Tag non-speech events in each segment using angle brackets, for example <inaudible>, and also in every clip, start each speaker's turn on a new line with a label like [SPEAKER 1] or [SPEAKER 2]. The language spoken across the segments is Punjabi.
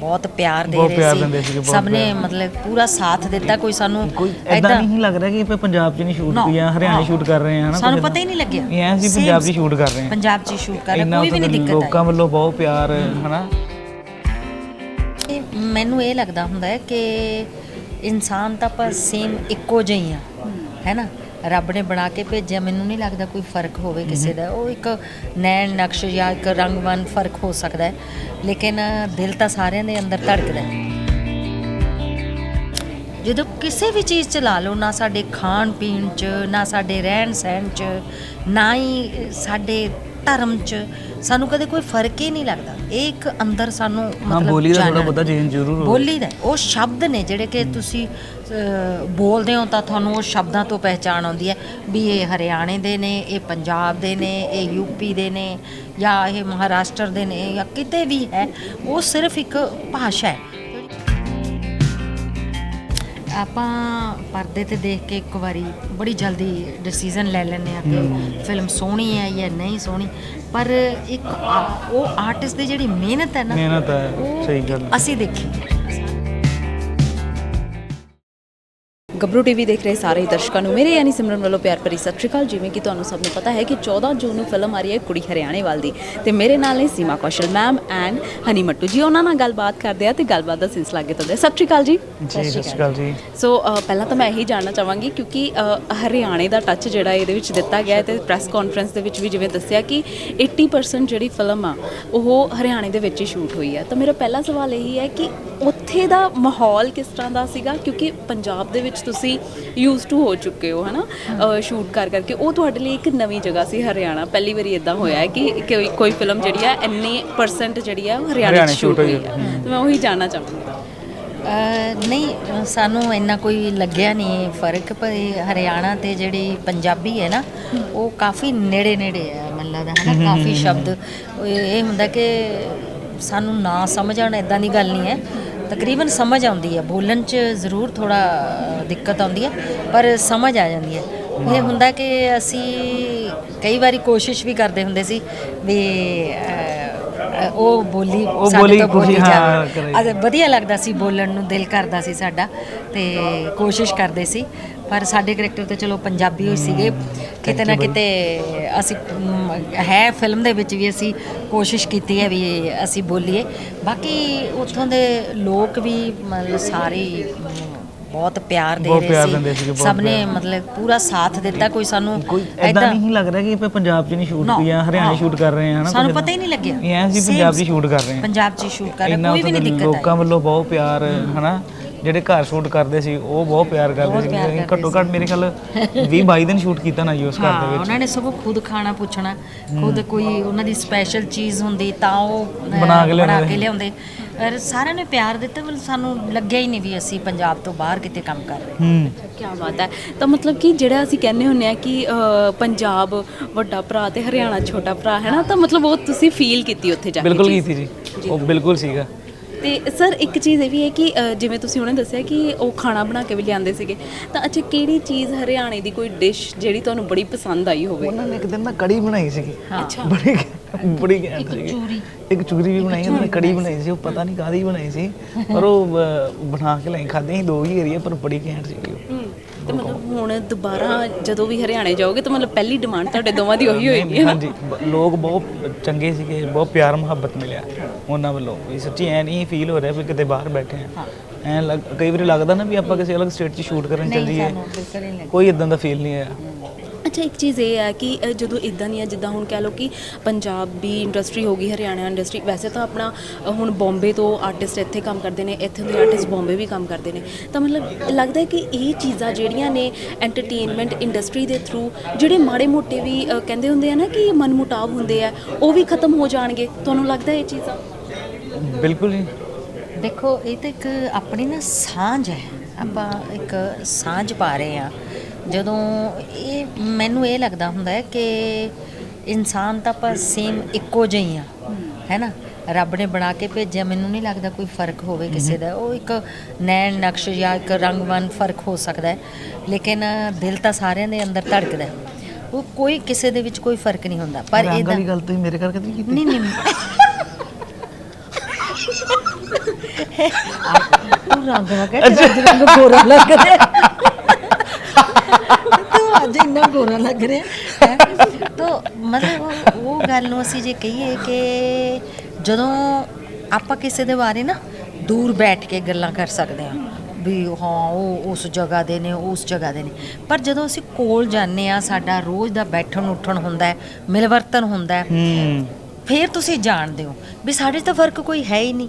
[SPEAKER 1] ਬਹੁਤ ਪਿਆਰ ਦੇ
[SPEAKER 2] ਬਹੁਤ ਪਿਆਰ
[SPEAKER 1] ਰਹੇ ਸੀ
[SPEAKER 2] ਬਹੁਤ
[SPEAKER 1] ਸਭ ਨੇ। ਮਤਲਬ ਪੂਰਾ ਸਾਥ ਦਿੱਤਾ ਕੋਈ ਸਾਨੂੰ
[SPEAKER 2] ਕੋਈ ਐਦਾਂ ਨਹੀਂ ਲੱਗ ਰਿਹਾ ਕਿ ਆਪਾਂ ਪੰਜਾਬ 'ਚ ਨਹੀਂ ਸ਼ੂਟ ਕੀਤਾ ਹਰਿਆਣੇ। ਸ਼ੂਟ ਕਰ ਰਹੇ ਹਾਂ ਹਨਾ
[SPEAKER 1] ਸਾਨੂੰ ਪਤਾ ਹੀ ਨਹੀਂ ਲੱਗਿਆ।
[SPEAKER 2] ਇਹ ਐਂ
[SPEAKER 1] Same
[SPEAKER 2] ਪੰਜਾਬ 'ਚ ਸ਼ੂਟ ਕਰ ਰਹੇ ਹਾਂ
[SPEAKER 1] ਪੰਜਾਬ 'ਚ ਸ਼ੂਟ ਕਰ ਰਹੇ
[SPEAKER 2] ਇੰਨਾ
[SPEAKER 1] ਕੋਈ ਵੀ ਨਹੀਂ ਦਿੱਕਤ
[SPEAKER 2] ਲੋਕਾਂ ਵੱਲੋਂ ਬਹੁਤ ਪਿਆਰ ਹਨਾ?
[SPEAKER 1] ਇਹ ਮੈਨੂੰ ਇਹ ਲੱਗਦਾ ਹੁੰਦਾ ਹੈ ਕਿ ਇਨਸਾਨ ਤਾਂ ਆਪਾਂ ਸੇਮ ਇੱਕੋ ਜਿਹੇ ਆ ਹੈ ਨਾ? ਰੱਬ ਨੇ ਬਣਾ ਕੇ ਭੇਜਿਆ, ਮੈਨੂੰ ਨਹੀਂ ਲੱਗਦਾ ਕੋਈ ਫ਼ਰਕ ਹੋਵੇ ਕਿਸੇ ਦਾ। ਉਹ ਇੱਕ ਨੈਣ ਨਕਸ਼ ਜਾਂ ਇੱਕ ਰੰਗਵਨ ਫ਼ਰਕ ਹੋ ਸਕਦਾ ਹੈ, ਲੇਕਿਨ ਦਿਲ ਤਾਂ ਸਾਰਿਆਂ ਦੇ ਅੰਦਰ ਧੜਕਦਾ ਹੈ। ਜਦੋਂ ਕਿਸੇ ਵੀ ਚੀਜ਼ ਚ ਲਾ ਲਓ, ਨਾ ਸਾਡੇ ਖਾਣ ਪੀਣ ਚ, ਨਾ ਸਾਡੇ ਰਹਿਣ ਸਹਿਣ ਚ, ਨਾ ਹੀ ਸਾਡੇ ਧਰਮ ਚ ਸਾਨੂੰ ਕਦੇ ਕੋਈ ਫ਼ਰਕ ਹੀ ਨਹੀਂ ਲੱਗਦਾ। ਇਹ ਇੱਕ ਅੰਦਰ ਸਾਨੂੰ
[SPEAKER 2] ਹਾਂ
[SPEAKER 1] ਮਤਲਬ
[SPEAKER 2] ਬੋਲੀ ਦਾ ਥੋੜਾ
[SPEAKER 1] ਜਾਣਨ-
[SPEAKER 2] ਬਹੁਤਾ ਚੇਂਜ ਜ਼ਰੂਰ ਹੋਵੇ।
[SPEAKER 1] ਬੋਲੀ ਦਾ ਉਹ ਸ਼ਬਦ ਨੇ ਜਿਹੜੇ ਕਿ ਤੁਸੀਂ ਬੋਲਦੇ ਹੋ ਤਾਂ ਤੁਹਾਨੂੰ ਉਹ ਸ਼ਬਦਾਂ ਤੋਂ ਪਹਿਚਾਣ ਆਉਂਦੀ ਹੈ ਵੀ ਇਹ ਹਰਿਆਣੇ ਦੇ ਨੇ ਇਹ ਪੰਜਾਬ ਦੇ ਨੇ ਇਹ ਯੂਪੀ ਦੇ ਨੇ ਜਾਂ ਇਹ ਮਹਾਰਾਸ਼ਟਰ ਦੇ ਨੇ ਜਾਂ ਕਿਤੇ ਵੀ ਹੈ। ਉਹ ਸਿਰਫ ਇੱਕ ਭਾਸ਼ਾ ਹੈ। ਆਪਾਂ ਪਰਦੇ ਤੇ ਦੇਖ ਕੇ ਇੱਕ ਵਾਰੀ ਬੜੀ ਜਲਦੀ ਡਿਸੀਜਨ ਲੈ ਲੈਂਦੇ ਆ ਕਿ ਫਿਲਮ ਸੋਹਣੀ ਹੈ ਜਾਂ ਨਹੀਂ ਸੋਹਣੀ। ਪਰ ਇੱਕ ਆ- ਉਹ ਆਰਟਿਸਟ ਦੀ ਜਿਹੜੀ ਮਿਹਨਤ ਹੈ ਨਾ
[SPEAKER 2] ਮਿਹਨਤ ਹੈ ਸਹੀ ਗੱਲ
[SPEAKER 1] ਅਸੀਂ ਦੇਖੀ।
[SPEAKER 3] ਗੱਭਰੂ ਟੀਵੀ ਦੇਖ ਰਹੇ ਸਾਰੇ ਦਰਸ਼ਕਾਂ ਨੂੰ। ਮੇਰੇ ਯਾਨੀ ਸਿਮਰਨ ਵੱਲੋਂ ਪਿਆਰ ਭਰੀ ਸਤਿ ਸ਼੍ਰੀ ਅਕਾਲ। ਜਿਵੇਂ ਕਿ ਤੁਹਾਨੂੰ ਸਭ ਨੂੰ ਪਤਾ ਹੈ ਕਿ 14 ਜੂਨ ਨੂੰ ਫਿਲਮ ਆ ਰਹੀ ਹੈ ਕੁੜੀ ਹਰਿਆਣੇ ਵਾਲ ਦੀ। ਤੇ ਮੇਰੇ ਨਾਲ ਨੇ ਸੀਮਾ ਕੌਸ਼ਲ ਮੈਮ ਐਂਡ ਹਨੀ ਮੱਟੂ ਜੀ। ਉਹਨਾਂ ਨਾਲ ਗੱਲਬਾਤ ਕਰਦੇ ਆ ਤੇ ਗੱਲਬਾਤ ਦਾ ਸਿਲਸਿਲਾ ਅੱਗੇ ਤੋਂ ਸਤਿ ਸ਼੍ਰੀ ਅਕਾਲ ਜੀ।
[SPEAKER 2] ਜੀ ਸਤਿ ਸ਼੍ਰੀ ਅਕਾਲ ਜੀ।
[SPEAKER 3] ਸੋ ਪਹਿਲਾਂ ਤਾਂ ਮੈਂ ਇਹੀ ਜਾਣਨਾ ਚਾਹਾਂਗੀ ਕਿਉਂਕਿ ਹਰਿਆਣੇ ਦਾ ਟੱਚ ਜਿਹੜਾ ਇਹਦੇ ਵਿੱਚ ਦਿੱਤਾ ਗਿਆ ਹੈ ਤੇ ਪ੍ਰੈਸ ਕਾਨਫਰੰਸ ਦੇ ਵਿੱਚ ਵੀ ਜਿਵੇਂ ਦੱਸਿਆ ਕਿ 80% ਜਿਹੜੀ ਫਿਲਮ ਆ ਉਹ ਹਰਿਆਣੇ ਦੇ ਵਿੱਚ ਹੀ ਸ਼ੂਟ ਹੋਈ ਹੈ। ਤਾਂ ਮੇਰਾ ਪਹਿਲਾ ਸਵਾਲ ਇਹੀ ਹੈ ਕਿ ਉੱਥੇ ਦਾ ਮਾਹੌਲ ਕਿਸ ਤਰ੍ਹਾਂ ਦਾ ਸੀਗਾ? ਕਿਉਂਕਿ ਪੰਜਾਬ ਦੇ ਵਿੱਚ ਤੁਸੀਂ ਯੂਜ਼ ਟੂ ਹੋ ਚੁੱਕੇ ਹੋ ਹਨਾ? ਸ਼ੂਟ ਕਰ ਕਰਕੇ। ਉਹ ਤੁਹਾਡੇ ਲਈ ਇੱਕ ਨਵੀਂ ਜਗ੍ਹਾ ਸੀ ਹਰਿਆਣਾ। ਪਹਿਲੀ ਵਾਰੀ ਇਦਾਂ ਹੋਇਆ ਹੈ ਕਿ ਕੋਈ ਕੋਈ ਫਿਲਮ ਜਿਹੜੀ ਹੈ ਇੰਨੀ ਪਰਸੈਂਟ ਜਿਹੜੀ ਹੈ ਉਹ ਹਰਿਆਣੇ 'ਚ ਸ਼ੂਟ ਹੋਈ ਹੈ। ਤਾਂ ਮੈਂ ਉਹੀ ਜਾਣਨਾ
[SPEAKER 1] ਅਹ ਨਹੀਂ ਸਾਨੂੰ ਇੰਨਾ ਕੋਈ ਲੱਗਿਆ ਨਹੀਂ ਫ਼ਰਕ ਪਰ ਹਰਿਆਣਾ ਤੇ ਜਿਹੜੀ ਪੰਜਾਬੀ ਹੈ ਨਾ ਉਹ ਕਾਫੀ ਨੇੜੇ ਨੇੜੇ ਹੈ ਮੈਨੂੰ ਲੱਗਦਾ ਹੈ ਨਾ ਕਾਫੀ ਸ਼ਬਦ। ਇਹ ਹੁੰਦਾ ਕਿ ਸਾਨੂੰ ਨਾ ਸਮਝ ਆਉਣ ਇਦਾਂ ਦੀ ਗੱਲ ਨਹੀਂ ਹੈ। ਤਕਰੀਬਨ ਸਮਝ ਆਉਂਦੀ ਹੈ। ਬੋਲਣ 'ਚ ਜ਼ਰੂਰ ਥੋੜਾ ਦਿੱਕਤ ਆਉਂਦੀ ਹੈ ਪਰ ਸਮਝ ਆ ਜਾਂਦੀ ਹੈ। ਇਹ ਹੁੰਦਾ ਕਿ ਅਸੀਂ ਕਈ ਵਾਰੀ ਕੋਸ਼ਿਸ਼ ਵੀ ਕਰਦੇ ਹੁੰਦੇ ਸੀ ਵੀ ਅਹ, ਉਹ ਬੋਲੀ
[SPEAKER 2] ਉਹ
[SPEAKER 1] ਸਾਡੇ
[SPEAKER 2] ਬੋਲੀ
[SPEAKER 1] ਤੋਂ ਬੋਲੀ
[SPEAKER 2] ਹਾਂ,
[SPEAKER 1] ਜਾਵੇ।
[SPEAKER 2] ਕਰੇ।
[SPEAKER 1] ਅਤੇ ਵਧੀਆ ਲੱਗਦਾ ਸੀ ਬੋਲਣ ਨੂੰ ਦਿਲ ਕਰਦਾ ਸੀ ਸਾਡਾ ਤੇ ਕੋਸ਼ਿਸ਼ ਕਰਦੇ ਸੀ। ਪਰ ਸਾਡੇ ਕਰੈਕਟਰ ਤੇ ਚਲੋ ਪੰਜਾਬੀ ਹੋਈ ਸੀਗੇ। ਕਿਤੇ ਨਾ ਕਿਤੇ ਅਸੀਂ ਹੈ ਫਿਲਮ ਦੇ ਵਿੱਚ ਵੀ ਅਸੀਂ ਕੋਸ਼ਿਸ਼ ਕੀਤੀ ਹੈ ਵੀ ਅਸੀਂ ਬੋਲੀਏ। ਬਾਕੀ ਉੱਥੋਂ ਦੇ ਲੋਕ ਵੀ ਮਤਲਬ ਸਾਰੇ ਬਹੁਤ ਪਿਆਰ ਦੇ ਰਹੇ ਸੀ। ਸਭ ਨੇ। ਮਤਲਬ ਪੂਰਾ ਸਾਥ ਦਿੱਤਾ ਕੋਈ ਸਾਨੂੰ
[SPEAKER 2] ਐਦਾਂ ਨਹੀਂ ਲੱਗ ਰਿਹਾ ਕਿ ਆਪਾਂ ਪੰਜਾਬ 'ਚ ਨਹੀਂ ਸ਼ੂਟ ਕੀਤਾ ਹਰਿਆਣੇ। ਸ਼ੂਟ ਕਰ ਰਹੇ ਹਾਂ ਹਨਾ
[SPEAKER 1] ਸਾਨੂੰ ਪਤਾ ਹੀ ਨਹੀਂ ਲੱਗਿਆ।
[SPEAKER 2] ਇਹ ਐਂ ਸੀ
[SPEAKER 1] Same
[SPEAKER 2] ਪੰਜਾਬ 'ਚ ਸ਼ੂਟ ਕਰ ਰਹੇ ਹਾਂ।
[SPEAKER 1] ਪੰਜਾਬ 'ਚ ਸ਼ੂਟ ਕਰ ਰਹੇ ਕੋਈ ਵੀ ਨਹੀਂ ਦਿੱਕਤ ਆਈ।
[SPEAKER 2] ਲੋਕਾਂ ਵੱਲੋਂ ਬਹੁਤ ਪਿਆਰ ਹਨਾ। ਜਿਹੜੇ ਘਰ ਸ਼ੂਟ ਕਰਦੇ ਸੀ ਉਹ ਬਹੁਤ ਪਿਆਰ ਕਰਦੇ ਸੀ। ਅਸੀਂ ਘੱਟੋ ਘੱਟ ਮੇਰੇ ਖਿਆਲ 20 22 ਦਿਨ ਸ਼ੂਟ ਕੀਤਾ ਨਾ ਜੀ ਉਸ ਘਰ ਦੇ
[SPEAKER 1] ਹਾਂ
[SPEAKER 2] ਵਿੱਚ।
[SPEAKER 1] ਉਹਨਾਂ ਨੇ ਸਗੋਂ ਖੁਦ ਖਾਣਾ ਪੁੱਛਣਾ ਖੁਦ ਕੋਈ ਉਹਨਾਂ ਦੀ ਸਪੈਸ਼ਲ ਚੀਜ਼ ਹੁੰਦੀ ਤਾਂ ਉਹ ਅਹ,
[SPEAKER 2] ਬਣਾ ਕੇ ਲਿਆਉਂਦੇ।
[SPEAKER 1] ਬਣਾ ਕੇ। ਲਿਆਉਂਦੇ। ਸਾਰਿਆਂ ਨੇ ਪਿਆਰ ਦਿੱਤਾ ਪਰ ਸਾਨੂੰ ਲੱਗਿਆ ਹੀ ਨਹੀਂ ਵੀ ਅਸੀਂ ਪੰਜਾਬ ਤੋਂ ਬਾਹਰ ਕਿਤੇ ਕੰਮ ਕਰ ਰਹੇ।
[SPEAKER 2] ਹੂੰ।
[SPEAKER 3] ਕੀ ਬਾਤ ਹੈ। ਤਾਂ ਮਤਲਬ ਕਿ ਜਿਹੜਾ ਅਸੀਂ ਕਹਿੰਦੇ ਹੁੰਨੇ ਆ ਕਿ ਪੰਜਾਬ ਵੱਡਾ ਭਰਾ ਤੇ ਹਰਿਆਣਾ ਛੋਟਾ ਭਰਾ ਹੈ ਨਾ? ਤਾਂ ਮਤਲਬ ਉਹ ਤੁਸੀਂ ਫੀਲ ਕੀਤੀ ਉੱਥੇ ਜਾ ਕੇ
[SPEAKER 2] ਬਿਲਕੁਲ। ਕੀਤੀ ਜੀ। ਉਹ ਬਿਲਕੁਲ ਸੀਗਾ।
[SPEAKER 3] ਤੇ ਸਰ ਇੱਕ ਚੀਜ਼ ਇਹ ਵੀ ਹੈ ਕਿ ਅ, ਜਿਵੇਂ ਤੁਸੀਂ ਉਹਨੇ ਦੱਸਿਆ ਕਿ ਉਹ ਖਾਣਾ ਬਣਾ ਕੇ ਵੀ ਲਿਆਂਦੇ ਸੀਗੇ ਤਾਂ ਅੱਛਾ ਕਿਹੜੀ ਚੀਜ਼ ਹਰਿਆਣੇ ਦੀ ਕੋਈ ਡਿਸ਼ ਜਿਹੜੀ ਤੁਹਾਨੂੰ ਬੜੀ ਪਸੰਦ ਆਈ ਹੋਵੇ?
[SPEAKER 2] ਉਹਨਾਂ ਨੇ ਇੱਕ ਦਿਨ ਨਾ ਕੜੀ ਬਣਾਈ ਸੀਗੀ।
[SPEAKER 3] ਅੱਛਾ।
[SPEAKER 2] ਬੜੀ ਬੜੀ ਘੈਂਟ ਸੀਗੀ।
[SPEAKER 1] ਚੂਰੀ।
[SPEAKER 2] ਇੱਕ ਚੂਰੀ ਵੀ ਬਣਾਈ ਉਹਨਾਂ ਨੇ ਕੜੀ ਬਣਾਈ ਸੀ ਉਹ ਪਤਾ ਨਹੀਂ ਕਾਦੀ ਬਣਾਈ ਸੀ ਪਰ ਉਹ ਅਹ, ਬਣਾ ਕੇ ਲਈ ਖਾਦੇ ਸੀ ਦੋ ਹੀ ਏਰੀਆ ਪਰ ਬੜੀ ਘੈਂਟ ਸੀਗੀ ਉਹ।
[SPEAKER 3] ਹੂੰ। ਤੇ ਮਤਲਬ ਹੁਣ ਦੁਬਾਰਾ ਜਦੋਂ ਵੀ ਹਰਿਆਣੇ ਜਾਓਗੇ ਤਾਂ ਮਤਲਬ ਪਹਿਲੀ ਡਿਮਾਂਡ ਤੁਹਾਡੇ ਦੋਵਾਂ ਦੀ ਉਹੀ ਹੋਏਗੀ ਹੈ ਨਾ?
[SPEAKER 2] ਹਾਂਜੀ ਬ- ਲੋਕ ਬਹੁਤ ਚੰਗੇ ਸੀਗੇ ਬਹੁਤ ਪਿਆਰ ਮੁਹੱਬਤ ਮਿਲਿਆ ਉਹਨਾਂ ਵੱਲੋਂ। ਵੀ ਸੱਚੀ ਐ ਨਹੀਂ ਫੀਲ ਹੋ ਰਿਹਾ ਵੀ ਕਿਤੇ ਬਾਹਰ ਬੈਠੇ ਆ ਐ ਕਈ ਵਾਰੀ ਲੱਗਦਾ ਨਾ ਵੀ ਆਪਾਂ ਕਿਸੇ ਅਲੱਗ ਸਟੇਟ 'ਚ ਸ਼ੂਟ ਕਰਨ ਚੱਲ ਜਾਈਏ ਕੋਈ ਇਦਾਂ ਦਾ ਫੀਲ ਨਹੀਂ ਆਇਆ।
[SPEAKER 3] ਅੱਛਾ ਇੱਕ ਚੀਜ਼ ਇਹ ਹੈ ਕਿ ਅ, ਜਦੋਂ ਇਦਾਂ ਦੀਆਂ ਜਿੱਦਾਂ ਹੁਣ ਕਹਿ ਲਓ ਕਿ ਪੰਜਾਬੀ ਇੰਡਸਟਰੀ ਹੋ ਗਈ ਹਰਿਆਣਾ ਇੰਡਸਟਰੀ ਵੈਸੇ ਤਾਂ ਆਪਣਾ ਅ, ਹੁਣ ਬੰਬੇ ਤੋਂ ਆਰਟਿਸਟ ਇੱਥੇ ਕੰਮ ਕਰਦੇ ਨੇ ਇੱਥੇ ਦੇ ਆਰਟਿਸਟ ਬੰਬੇ ਵੀ ਕੰਮ ਕਰਦੇ ਨੇ। ਤਾਂ ਮਤਲਬ ਲੱਗਦਾ ਹੈ ਕਿ ਇਹ ਚੀਜ਼ਾਂ ਜਿਹੜੀਆਂ ਨੇ ਐਂਟਰਟੇਨਮੈਂਟ ਇੰਡਸਟਰੀ ਦੇ ਥਰੂ ਜਿਹੜੇ ਮਾੜੇ ਮੋਟੇ ਵੀ ਅ, ਕਹਿੰਦੇ ਹੁੰਦੇ ਆ ਨਾ ਕਿ ਮਨਮੁਟਾਵ ਹੁੰਦੇ ਆ ਉਹ ਵੀ ਖਤਮ ਹੋ ਜਾਣਗੇ। ਤੁਹਾਨੂੰ ਲੱਗਦਾ ਇਹ ਚੀਜ਼ਾਂ?
[SPEAKER 2] ਬਿਲਕੁਲ ਜੀ।
[SPEAKER 1] ਦੇਖੋ ਇਹ ਤਾਂ ਇੱਕ ਆਪਣੀ ਨਾ ਸਾਂਝ ਹੈ। ਆਪਾਂ ਇੱਕ ਸਾਂਝ ਪਾ ਰਹੇ ਆ ਜਦੋਂ ਇਹ ਮੈਨੂੰ ਇਹ ਲੱਗਦਾ ਹੁੰਦਾ ਹੈ ਕਿ ਇਨਸਾਨ ਤਾਂ ਆਪਾਂ ਸੇਮ ਇੱਕੋ ਜਿਹੇ ਆ ਹੈ ਨਾ? ਰੱਬ ਨੇ ਬਣਾ ਕੇ ਭੇਜਿਆ ਮੈਨੂੰ ਨਹੀਂ ਲੱਗਦਾ ਕੋਈ ਫ਼ਰਕ ਹੋਵੇ ਕਿਸੇ ਦਾ। ਉਹ ਇੱਕ ਨੈਣ ਨਕਸ਼ ਜਾਂ ਇੱਕ ਰੰਗਵਨ ਫ਼ਰਕ ਹੋ ਸਕਦਾ ਹੈ ਲੇਕਿਨ ਦਿਲ ਤਾਂ ਸਾਰਿਆਂ ਦੇ ਅੰਦਰ ਧੜਕਦਾ ਹੈ। ਉਹ ਕੋਈ ਕਿਸੇ ਦੇ ਵਿੱਚ ਕੋਈ ਫ਼ਰਕ ਨਹੀਂ ਹੁੰਦਾ ਪਰ ਇਹਦਾ
[SPEAKER 2] ਵਾਲੀ ਗੱਲ ਤੁਸੀਂ ਮੇਰੇ ਕਰਕੇ ਨਹੀਂ ਕੀਤੀ?
[SPEAKER 1] ਨਹੀਂ ਨਹੀਂ ਤੂੰ ਰੰਗ ਵਾ ਕੇ ਤੇਰਾ ਰੰਗ ਗੋਰਾ ਲੱਗ ਰਿਹਾ ਤੂੰ ਅੱਜ ਇੰਨਾ ਗੋਰਾ ਲੱਗ ਰਿਹਾ ਹੈ। ਤੋ ਮਤਲਬ ਉਹ- ਉਹ ਗੱਲ ਨੂੰ ਅਸੀਂ ਜੇ ਕਹੀਏ ਕਿ ਜਦੋਂ ਆਪਾਂ ਕਿਸੇ ਦੇ ਬਾਰੇ ਨਾ ਦੂਰ ਬੈਠ ਕੇ ਗੱਲਾਂ ਕਰ ਸਕਦੇ ਹਾਂ ਵੀ ਹਾਂ ਉਹ ਉਸ ਜਗ੍ਹਾ ਦੇ ਨੇ ਉਸ ਜਗ੍ਹਾ ਦੇ ਨੇ। ਪਰ ਜਦੋਂ ਅਸੀਂ ਕੋਲ ਜਾਂਦੇ ਆ ਸਾਡਾ ਰੋਜ਼ ਦਾ ਬੈਠਣ ਉੱਠਣ ਹੁੰਦਾ ਹੈ ਮਿਲਵਰਤਨ ਹੁੰਦਾ ਹੈ
[SPEAKER 2] ਹੂੰ।
[SPEAKER 1] ਫਿਰ ਤੁਸੀਂ ਜਾਣਦੇ ਹੋ ਵੀ ਸਾਡੇ 'ਚ ਤਾਂ ਫ਼ਰਕ ਕੋਈ ਹੈ ਹੀ ਨਹੀਂ।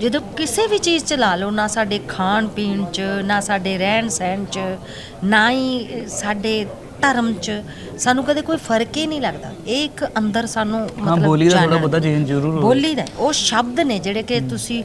[SPEAKER 1] ਜਦੋਂ ਕਿਸੇ ਵੀ ਚੀਜ਼ 'ਚ ਲਾ ਲਓ ਨਾ ਸਾਡੇ ਖਾਣ ਪੀਣ 'ਚ ਨਾ ਸਾਡੇ ਰਹਿਣ ਸਹਿਣ 'ਚ ਨਾ ਹੀ ਸਾਡੇ ਧਰਮ 'ਚ ਸਾਨੂੰ ਕਦੇ ਕੋਈ ਫ਼ਰਕ ਹੀ ਨਹੀਂ ਲੱਗਦਾ। ਇਹ ਇੱਕ ਅੰਦਰ ਸਾਨੂੰ ਮਤਲਬ
[SPEAKER 2] ਬੋਲੀ ਦਾ
[SPEAKER 1] ਜਾਣਨ-
[SPEAKER 2] ਬਹੁਤਾ change ਜ਼ਰੂਰ ਹੋਵੇ।
[SPEAKER 1] ਬੋਲੀ ਦਾ। ਉਹ ਸ਼ਬਦ ਨੇ ਜਿਹੜੇ ਕਿ ਤੁਸੀਂ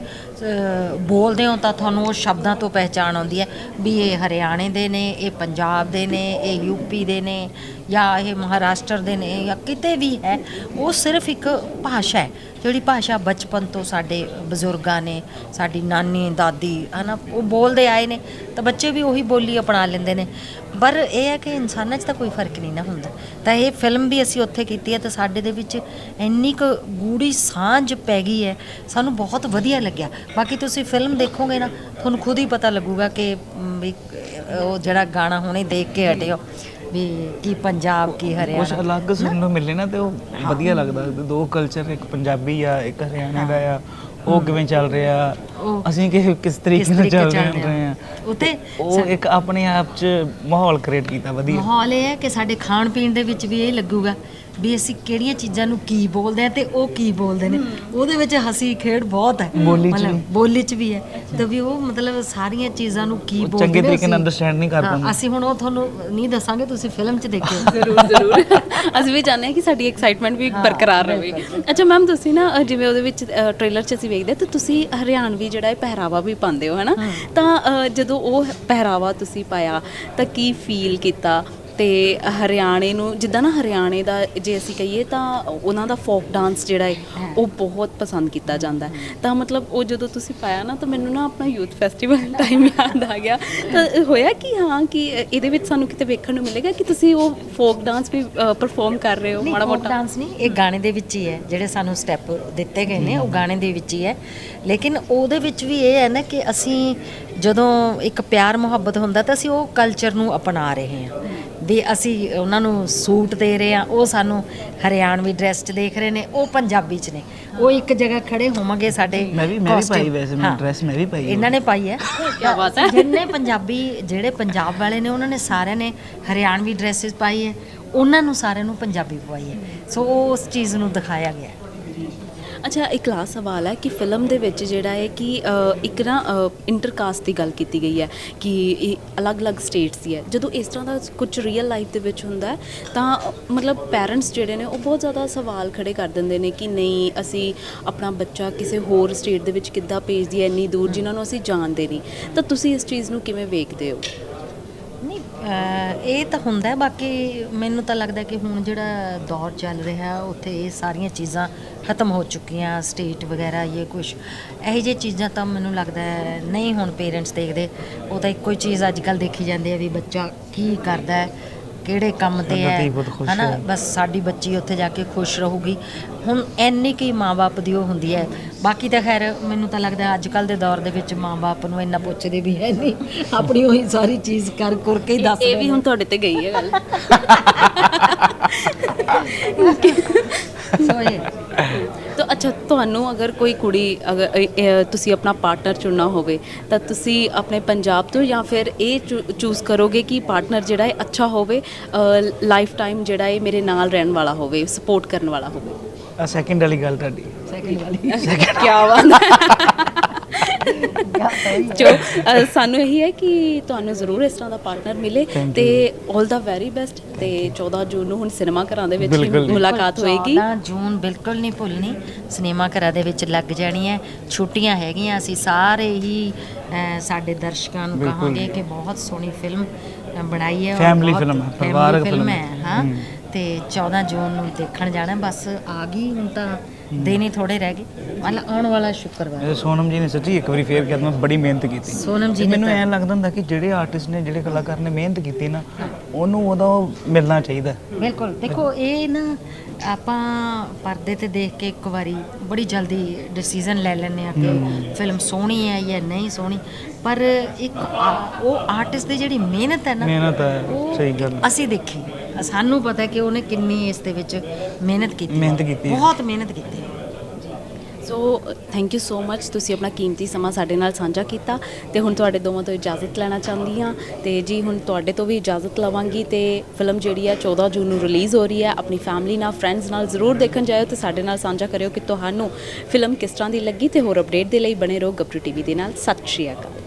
[SPEAKER 1] ਬੋਲਦੇ ਹੋ ਤਾਂ ਤੁਹਾਨੂੰ ਉਹ ਸ਼ਬਦਾਂ ਤੋਂ ਪਹਿਚਾਣ ਆਉਂਦੀ ਹੈ ਵੀ ਇਹ ਹਰਿਆਣੇ ਦੇ ਨੇ ਇਹ ਪੰਜਾਬ ਦੇ ਨੇ ਇਹ ਯੂਪੀ ਦੇ ਨੇ ਜਾਂ ਇਹ ਮਹਾਰਾਸ਼ਟਰ ਦੇ ਨੇ ਜਾਂ ਕਿਤੇ ਵੀ ਹੈ ਉਹ ਸਿਰਫ ਇੱਕ ਭਾਸ਼ਾ ਹੈ। ਜਿਹੜੀ ਭਾਸ਼ਾ ਬਚਪਨ ਤੋਂ ਸਾਡੇ ਬਜ਼ੁਰਗਾਂ ਨੇ, ਸਾਡੀ ਨਾਨੀ, ਦਾਦੀ, ਹਨਾ, ਉਹ ਬੋਲਦੇ ਆਏ ਨੇ, ਤਾਂ ਬੱਚੇ ਵੀ ਉਹੀ ਬੋਲੀ ਅਪਣਾ ਲੈਂਦੇ ਨੇ। ਪਰ ਇਹ ਹੈ ਕਿ ਇਨਸਾਨਾਂ 'ਚ ਤਾਂ ਕੋਈ ਫ਼ਰਕ ਨਹੀਂ ਨਾ ਹੁੰਦਾ। ਤਾਂ ਇਹ ਫਿਲਮ ਵੀ ਅਸੀਂ ਉੱਥੇ ਕੀਤੀ ਹੈ ਤਾਂ ਸਾਡੇ ਦੇ ਵਿੱਚ ਇੰਨੀ ਕੁ ਗੂੜੀ ਸਾਂਝ ਪੈ ਗਈ ਹੈ, ਸਾਨੂੰ ਬਹੁਤ ਵਧੀਆ ਲੱਗਿਆ। ਬਾਕੀ ਤੁਸੀਂ ਫਿਲਮ ਦੇਖੋਗੇ ਨਾ, ਤੁਹਾਨੂੰ ਖੁਦ ਹੀ ਪਤਾ ਲੱਗੂਗਾ ਕਿ ਵੀ ਉਹ ਜਿਹੜਾ ਗਾਣਾ ਹੁਣੇ ਦੇਖ ਕੇ ਹਟਿਓ ਵੀ ਕੀ ਪੰਜਾਬ ਕੀ
[SPEAKER 2] ਕੁਝ
[SPEAKER 1] ਹਰਿਆਣਾ।
[SPEAKER 2] ਅਲੱਗ ਸੁਣਨ ਨੂੰ ਮਿਲੇ ਨਾ ਤੇ ਉਹ ਵਧੀਆ ਲੱਗਦਾ। ਦੋ ਕਲਚਰ ਇੱਕ ਪੰਜਾਬੀ ਆ ਇੱਕ ਹਰਿਆਣੇ ਦਾ ਆ। ਉਹ ਕਿਵੇਂ ਚੱਲ ਰਿਹਾ?
[SPEAKER 1] ਉਹ
[SPEAKER 2] ਅਸੀਂ ਕਿ ਕਿਸ
[SPEAKER 1] ਕਿਸ
[SPEAKER 2] ਤਰੀਕੇ ਨਾਲ
[SPEAKER 1] ਤਰੀਕੇ
[SPEAKER 2] ਚੱਲ
[SPEAKER 1] ਚੱਲ
[SPEAKER 2] ਰਹੇ ਆ
[SPEAKER 1] ਉਤੇ
[SPEAKER 2] ਉਹ ਇੱਕ ਆਪਣੇ ਆਪ 'ਚ ਮਾਹੌਲ ਕ੍ਰੀਏਟ ਕੀਤਾ ਵਧੀਆ।
[SPEAKER 1] ਮਾਹੌਲ ਇਹ ਹੈ ਕਿ ਸਾਡੇ ਖਾਣ ਪੀਣ ਦੇ ਵਿੱਚ ਵੀ ਇਹ ਲੱਗੂਗਾ। ਵੀ ਅਸੀਂ ਕਿਹੜੀਆਂ ਚੀਜ਼ਾਂ ਨੂੰ ਕੀ ਬੋਲਦੇ ਆ ਤੇ ਉਹ ਕੀ ਬੋਲਦੇ ਨੇ। ਉਹਦੇ ਵਿੱਚ ਹਸੀ ਖੇਡ ਬਹੁਤ ਹੈ।
[SPEAKER 2] ਬੋਲੀ 'ਚ
[SPEAKER 1] ਮਤਲਬ
[SPEAKER 2] ਵੀ।
[SPEAKER 1] ਬੋਲੀ 'ਚ ਵੀ ਹੈ। ਤੇ ਵੀ ਉਹ ਮਤਲਬ ਸਾਰੀਆਂ ਚੀਜ਼ਾਂ ਨੂੰ ਕੀ ਬੋਲਦੇ
[SPEAKER 2] ਚੰਗੇ
[SPEAKER 1] ਨੇ
[SPEAKER 2] ਤਰੀਕੇ ਨਾਲ
[SPEAKER 1] ਅਸੀਂ-
[SPEAKER 2] ਅੰਡਰਸਟੈਂਡ ਨਹੀਂ ਕਰ
[SPEAKER 1] ਹਾਂ,
[SPEAKER 2] ਪਾਉਂਦੇ।
[SPEAKER 1] ਅਸੀਂ ਹੁਣ ਉਹ ਤੁਹਾਨੂੰ ਨਹੀਂ ਦੱਸਾਂਗੇ ਤੁਸੀਂ ਫਿਲਮ 'ਚ ਦੇਖਿਓ। <laughs>
[SPEAKER 3] ਜ਼ਰੂਰ ਜ਼ਰੂਰ। ਅਸੀਂ ਵੀ ਚਾਹੁੰਦੇ ਹਾਂ ਕਿ ਸਾਡੀ ਐਕਸਾਈਟਮੈਂਟ ਵੀ ਬਰਕਰਾਰ ਰਹੇ ਅੱਛਾ ਮੈਮ ਤੁਸੀਂ ਨਾ ਅ, ਜਿਵੇਂ ਉਹਦੇ ਵਿੱਚ ਟ੍ਰੇਲਰ 'ਚ ਅਸੀਂ ਵੇਖਦੇ ਤਾਂ ਤੁਸੀਂ ਹਰਿਆਣਵੀ ਜਿਹੜਾ ਇਹ ਪਹਿਰਾਵਾ ਵੀ ਪਾਉਂਦੇ ਹੋ ਹੈਨਾ? ਤਾਂ ਅ, ਜਦੋਂ ਉਹ ਪਹਿਰਾਵਾ ਤੁਸੀਂ ਪਾਇਆ ਤਾਂ ਕੀ ਫੀਲ ਕੀਤਾ? ਤੇ ਹਰਿਆਣੇ ਨੂੰ ਜਿੱਦਾਂ ਨਾ ਹਰਿਆਣੇ ਦਾ ਜੇ ਅਸੀਂ ਕਹੀਏ ਤਾਂ ਉਹਨਾਂ ਦਾ ਫੋਕ ਡਾਂਸ ਜਿਹੜਾ ਹੈ ਉਹ ਬਹੁਤ ਪਸੰਦ ਕੀਤਾ ਜਾਂਦਾ ਹੈ। ਤਾਂ ਮਤਲਬ ਉਹ ਜਦੋਂ ਤੁਸੀਂ ਪਾਇਆ ਨਾ ਤਾਂ ਮੈਨੂੰ ਨਾ ਆਪਣਾ ਯੂਥ ਫੈਸਟੀਵਲ ਟਾਈਮ ਯਾਦ ਆ ਗਿਆ। ਤਾਂ ਹੋਇਆ ਕਿ? ਹਾਂ ਕਿ ਇਹਦੇ ਵਿੱਚ ਸਾਨੂੰ ਕਿਤੇ ਵੇਖਣ ਨੂੰ ਮਿਲੇਗਾ ਕਿ ਤੁਸੀਂ ਉਹ ਫੋਕ ਡਾਂਸ ਵੀ ਪਰਫਾਰਮ ਕਰ ਰਹੇ ਹੋ ਮਾੜਾ ਮੋਟਾ?
[SPEAKER 1] ਡਾਂਸ ਨਹੀਂ ਇਹ ਗਾਣੇ ਦੇ ਵਿੱਚ ਹੀ ਹੈ ਜਿਹੜੇ ਸਾਨੂੰ ਸਟੈਪ ਦਿੱਤੇ ਗਏ ਨੇ ਉਹ ਗਾਣੇ ਦੇ ਵਿੱਚ ਹੀ ਹੈ। ਲੇਕਿਨ ਉਹਦੇ ਵਿੱਚ ਵੀ ਇਹ ਹੈ ਨਾ ਕਿ ਅਸੀਂ ਜਦੋਂ ਇੱਕ ਪਿਆਰ ਮੁਹੱਬਤ ਹੁੰਦਾ ਤਾਂ ਅਸੀਂ ਉਹ ਕਲਚਰ ਨੂੰ ਅਪਣਾ ਰਹੇ ਹਾਂ। ਵੀ ਅਸੀਂ ਉਹਨਾਂ ਨੂੰ ਸੂਟ ਦੇ ਰਹੇ ਹਾਂ ਉਹ ਸਾਨੂੰ ਹਰਿਆਣਵੀ ਡਰੈਸ 'ਚ ਦੇਖ ਰਹੇ ਨੇ ਉਹ ਪੰਜਾਬੀ 'ਚ ਨੇ ਉਹ ਇੱਕ ਜਗ੍ਹਾ ਖੜੇ ਹੋਵਾਂਗੇ ਸਾਡੇ
[SPEAKER 2] ਮੈਂ ਵੀ- ਮੈਂ ਵੀ ਪਾਈ ਵੈਸੇ, ਮੈਂ dress ਮੈਂ ਵੀ ਪਾਈ ਹੈ।
[SPEAKER 1] ਇਹਨਾਂ ਨੇ ਪਾਈ ਹੈ
[SPEAKER 3] ਕਿਆ ਬਾਤ ਹੈ।
[SPEAKER 1] ਜਿੰਨੇ ਪੰਜਾਬੀ ਜਿਹੜੇ ਪੰਜਾਬ ਵਾਲੇ ਨੇ ਉਹਨਾਂ ਨੇ ਸਾਰਿਆਂ ਨੇ ਹਰਿਆਣਵੀ ਡਰੈਸਸ ਪਾਈ ਹੈ ਉਹਨਾਂ ਨੂੰ ਸਾਰਿਆਂ ਨੂੰ ਪੰਜਾਬੀ ਪਵਾਈ ਹੈ ਸੋ ਉਹ ਉਸ ਚੀਜ਼ ਨੂੰ ਦਿਖਾਇਆ ਗਿਆ।
[SPEAKER 3] ਅੱਛਾ ਇੱਕ ਲਾਸਟ ਸਵਾਲ ਹੈ ਕਿ ਫਿਲਮ ਦੇ ਵਿੱਚ ਜਿਹੜਾ ਹੈ ਕਿ ਅ, ਇੱਕ ਨਾ ਇੰਟਰਕਾਸਟ ਦੀ ਗੱਲ ਕੀਤੀ ਗਈ ਹੈ ਕਿ ਇਹ ਅਲੱਗ-ਅਲੱਗ ਸਟੇਟਸ ਦੀ ਹੈ। ਜਦੋਂ ਇਸ ਤਰ੍ਹਾਂ ਦਾ ਕੁਝ ਰੀਅਲ ਲਾਈਫ ਦੇ ਵਿੱਚ ਹੁੰਦਾ ਹੈ ਤਾਂ ਅ, ਮਤਲਬ ਪੇਰੈਂਟਸ ਜਿਹੜੇ ਨੇ ਉਹ ਬਹੁਤ ਜ਼ਿਆਦਾ ਸਵਾਲ ਖੜੇ ਕਰ ਦਿੰਦੇ ਨੇ ਕਿ ਨਹੀਂ ਅਸੀਂ ਆਪਣਾ ਬੱਚਾ ਕਿਸੇ ਹੋਰ ਸਟੇਟ ਦੇ ਵਿੱਚ ਕਿੱਦਾਂ ਭੇਜਦੀ ਹੈ ਇੰਨੀ ਦੂਰ ਜਿਨ੍ਹਾਂ ਨੂੰ ਅਸੀਂ ਜਾਣਦੇ ਨਹੀਂ। ਤਾਂ ਤੁਸੀਂ ਇਸ ਚੀਜ਼ ਨੂੰ ਕਿਵੇਂ ਵੇਖਦੇ ਹੋ?
[SPEAKER 1] ਨਹੀਂ ਅਹ ਇਹ ਤਾਂ ਹੁੰਦਾ ਹੈ, ਬਾਕੀ ਮੈਨੂੰ ਤਾਂ ਲੱਗਦਾ ਕਿ ਹੁਣ ਜਿਹੜਾ ਦੌਰ ਚੱਲ ਰਿਹਾ ਉੱਥੇ ਇਹ ਸਾਰੀਆਂ ਚੀਜ਼ਾਂ ਖਤਮ ਹੋ ਚੁੱਕੀਆਂ ਸਟੇਟ ਵਗੈਰਾ ਇਹ ਕੁਝ ਇਹੋ ਜਿਹੀ ਚੀਜ਼ਾਂ ਤਾਂ ਮੈਨੂੰ ਲੱਗਦਾ ਹੈ ਨਹੀਂ ਹੁਣ ਪੇਰੈਂਟਸ ਦੇਖਦੇ। ਉਹ ਤਾਂ ਇੱਕੋ ਹੀ ਚੀਜ਼ ਅੱਜ ਕੱਲ ਦੇਖੀ ਜਾਂਦੇ ਆ ਵੀ ਬੱਚਾ ਕੀ ਕਰਦਾ ਹੈ। ਕਿਹੜੇ ਕੰਮ ਤੇ ਹੈ ਹਨਾ। ਬਸ ਸਾਡੀ ਬੱਚੀ ਉੱਥੇ ਜਾ ਕੇ ਖੁਸ਼ ਰਹੂਗੀ। ਹੁਣ ਐਨੀ ਕੀ ਮਾਪੇ ਦੀ ਉਹ ਹੁੰਦੀ ਹੈ। ਬਾਕੀ ਤਾਂ ਖੈਰ ਮੈਨੂੰ ਤਾਂ ਲੱਗਦਾ ਅੱਜ ਕੱਲ ਦੇ ਦੌਰ ਦੇ ਵਿੱਚ ਮਾਪੇ ਨੂੰ ਇੰਨਾ ਪੁੱਛਦੇ ਵੀ ਹੈ ਨਹੀਂ। ਆਪਣੀ ਉਹੀ ਸਾਰੀ ਚੀਜ਼ ਕਰ ਕਰ ਕੇ ਹੀ ਦੱਸ
[SPEAKER 3] ਇਹ ਵੀ ਹੁਣ ਤੁਹਾਡੇ ਤੇ ਗਈ ਹੈ ਗੱਲ।
[SPEAKER 1] ਸੋ ਇਹ
[SPEAKER 3] ਤਾਂ ਅੱਛਾ ਤੁਹਾਨੂੰ ਅਗਰ ਕੋਈ ਕੁੜੀ ਅਗਰ ਅ- ਅ, ਤੁਸੀਂ ਆਪਣਾ ਪਾਰਟਨਰ ਚੁਣਨਾ ਹੋਵੇ ਤਾਂ ਤੁਸੀਂ ਆਪਣੇ ਪੰਜਾਬ ਤੋਂ ਜਾਂ ਫਿਰ ਇਹ ਚੂਜ਼ ਕਰੋਗੇ ਕਿ ਪਾਰਟਨਰ ਜਿਹੜਾ ਹੈ ਅੱਛਾ ਹੋਵੇ ਲਾਈਫ ਟਾਈਮ ਜਿਹੜਾ ਹੈ ਮੇਰੇ ਨਾਲ ਰਹਿਣ ਵਾਲਾ ਹੋਵੇ ਸਪੋਰਟ ਕਰਨ ਵਾਲਾ ਹੋਵੇ?
[SPEAKER 2] ਆ ਸੈਕਿੰਡ ਵਾਲੀ ਗੱਲ ਤੁਹਾਡੀ।
[SPEAKER 1] ਸੈਕਿੰਡ ਵਾਲੀ।
[SPEAKER 3] ਕੀ ਬਾਤ <laughs> ਜੋ ਅ, ਸਾਨੂੰ ਇਹੀ ਹੈ ਕਿ ਤੁਹਾਨੂੰ ਜ਼ਰੂਰ ਇਸ ਤਰ੍ਹਾਂ ਦਾ ਪਾਰਟਨਰ ਮਿਲੇ ਤੇ 올 ਦਾ ਵੈਰੀ ਬੈਸਟ ਤੇ 14 ਜੂਨ ਨੂੰ ਹੁਣ ਸਿਨੇਮਾ ਘਰਾਂ ਦੇ ਵਿੱਚ ਹੀ
[SPEAKER 2] ਬਿਲਕੁਲ ਜੀ।
[SPEAKER 3] ਮੁਲਾਕਾਤ ਹੋਏਗੀ।
[SPEAKER 1] 14 ਜੂਨ ਬਿਲਕੁਲ ਨਹੀਂ ਭੁੱਲਣੀ ਸਿਨੇਮਾ ਘਰਾਂ ਦੇ ਵਿੱਚ ਲੱਗ ਜਾਣੀ ਹੈ ਛੁੱਟੀਆਂ ਹੈਗੀਆਂ ਅਸੀਂ ਸਾਰੇ ਹੀ ਅਹ, ਸਾਡੇ ਦਰਸ਼ਕਾਂ ਨੂੰ
[SPEAKER 2] ਬਿਲਕੁਲ
[SPEAKER 1] ਕਹਾਂਗੇ ਕਿ ਬਹੁਤ ਸੋਹਣੀ ਫਿਲਮ ਬਣਾਈ ਹੈ ਔਰ
[SPEAKER 2] Family
[SPEAKER 1] ਬਹੁਤ
[SPEAKER 2] film ਹੈ,
[SPEAKER 1] family
[SPEAKER 2] ਪਰਿਵਾਰਕ
[SPEAKER 1] film
[SPEAKER 2] film
[SPEAKER 1] ਹੈ।
[SPEAKER 2] ਹੈ।
[SPEAKER 1] ਤੇ 14 ਜੂਨ ਨੂੰ ਦੇਖਣ ਜਾਣਾ ਬਸ ਆ ਗਈ ਹੁਣ ਤਾਂ ਦਿਨ ਹੀ ਥੋੜੇ ਰਹਿ ਗਏ। ਮਤਲਬ ਆਉਣ ਵਾਲਾ ਸ਼ੁੱਕਰਵਾਰ।
[SPEAKER 2] ਇਹ ਸੋਨਮ ਜੀ ਨੇ ਸੱਚੀ ਇੱਕ ਵਾਰੀ ਫੇਰ ਕਿਹਾ ਮੈਂ ਬੜੀ ਮਿਹਨਤ ਕੀਤੀ।
[SPEAKER 1] ਸੋਨਮ ਜੀ ਨੇ
[SPEAKER 2] ਮੈਨੂੰ ਐਂ ਲੱਗਦਾ ਹੁੰਦਾ ਕਿ ਜਿਹੜੇ ਆਰਟਿਸਟ ਨੇ ਜਿਹੜੇ ਕਲਾਕਾਰ ਨੇ ਮਿਹਨਤ ਕੀਤੀ ਨਾ ਉਹਨੂੰ ਉਹਦਾ ਉਹ ਮਿਲਣਾ ਚਾਹੀਦਾ।
[SPEAKER 1] ਬਿਲਕੁਲ। ਦੇਖੋ ਇਹ ਨਾ ਆਪਾਂ ਪਰਦੇ ਤੇ ਦੇਖ ਕੇ ਇੱਕ ਵਾਰੀ ਬੜੀ ਜਲਦੀ ਡਿਸੀਜਨ ਲੈ ਲੈਂਦੇ ਆ ਕਿ ਫਿਲਮ ਸੋਹਣੀ ਹੈ ਜਾਂ ਨਹੀਂ ਸੋਹਣੀ। ਪਰ ਇੱਕ ਉਹ ਆਰਟਿਸਟ ਦੀ ਜਿਹੜੀ ਮਿਹਨਤ ਹੈ ਨਾ
[SPEAKER 2] ਮਿਹਨਤ ਹੈ ਸਹੀ ਗੱਲ
[SPEAKER 1] ਅਸੀਂ ਦੇਖੀ। ਸਾਨੂੰ ਪਤਾ ਕਿ ਉਹਨੇ ਕਿੰਨੀ ਇਸ ਦੇ ਵਿੱਚ ਮਿਹਨਤ ਕੀਤੀ
[SPEAKER 2] ਮਿਹਨਤ ਕੀਤੀ ਹੈ।
[SPEAKER 1] ਬਹੁਤ ਮਿਹਨਤ ਕੀਤੀ
[SPEAKER 3] ਸੋ ਥੈਂਕ ਯੂ ਸੋ ਮੱਚ ਤੁਸੀਂ ਆਪਣਾ ਕੀਮਤੀ ਸਮਾਂ ਸਾਡੇ ਨਾਲ ਸਾਂਝਾ ਕੀਤਾ ਤੇ ਹੁਣ ਤੁਹਾਡੇ ਦੋਵਾਂ ਤੋਂ ਇਜਾਜ਼ਤ ਲੈਣਾ ਚਾਹੁੰਦੀ ਹਾਂ। ਤੇ ਜੀ ਹੁਣ ਤੁਹਾਡੇ ਤੋਂ ਵੀ ਇਜਾਜ਼ਤ ਲਵਾਂਗੀ ਤੇ ਫਿਲਮ ਜਿਹੜੀ ਹੈ 14 ਜੂਨ ਨੂੰ ਰਿਲੀਜ਼ ਹੋ ਰਹੀ ਹੈ। ਆਪਣੀ ਫੈਮਿਲੀ ਨਾਲ ਫਰੈਂਡਸ ਨਾਲ ਜ਼ਰੂਰ ਦੇਖਣ ਜਾਇਓ ਤੇ ਸਾਡੇ ਨਾਲ ਸਾਂਝਾ ਕਰਿਓ ਕਿ ਤੁਹਾਨੂੰ ਫਿਲਮ ਕਿਸ ਤਰ੍ਹਾਂ ਦੀ ਲੱਗੀ ਤੇ ਹੋਰ ਅਪਡੇਟ ਦੇ ਲਈ ਬਣੇ ਰਹੋ ਗੱਭਰੂ ਟੀਵੀ ਦੇ ਨਾਲ। ਸਤਿ ਸ਼੍ਰੀ ਅਕਾਲ।